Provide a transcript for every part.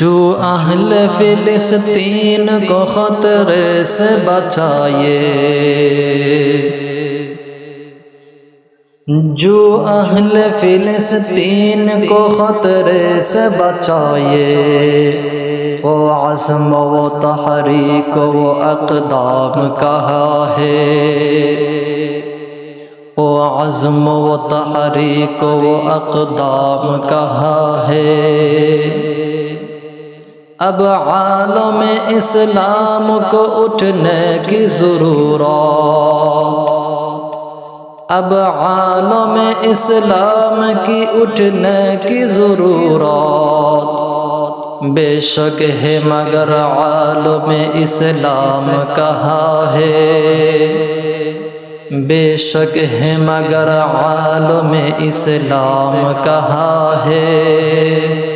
جو اہل فلسطین کو خطرے سے بچائے۔ جو اہل فلسطین کو خطرے سے بچائے۔ وہ عزم و تحریک و اقدام کہا ہے۔ وہ عزم و تحریک و اقدام کہا ہے۔ اب عالم اسلام کو اٹھنے کی ضرورت۔ اب عالم اسلام کی اٹھنے کی ضرورت۔ بے شک ہے مگر عالم اسلام کہاں ہے؟ بے شک ہے مگر عالم اسلام کہاں ہے؟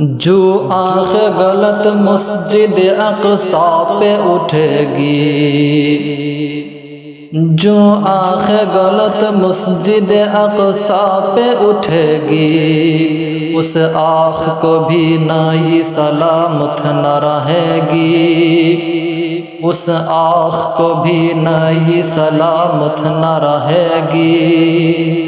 جو آنکھ غلط مسجد اقصا پہ اٹھے گی۔ جو آنکھ غلط مسجد اقصا پہ اٹھے گی، اس آنکھ کو بھی نہ یہ سلامت نہ رہے گی۔ اس آنکھ کو بھی نہ یہ سلامت نہ رہے گی۔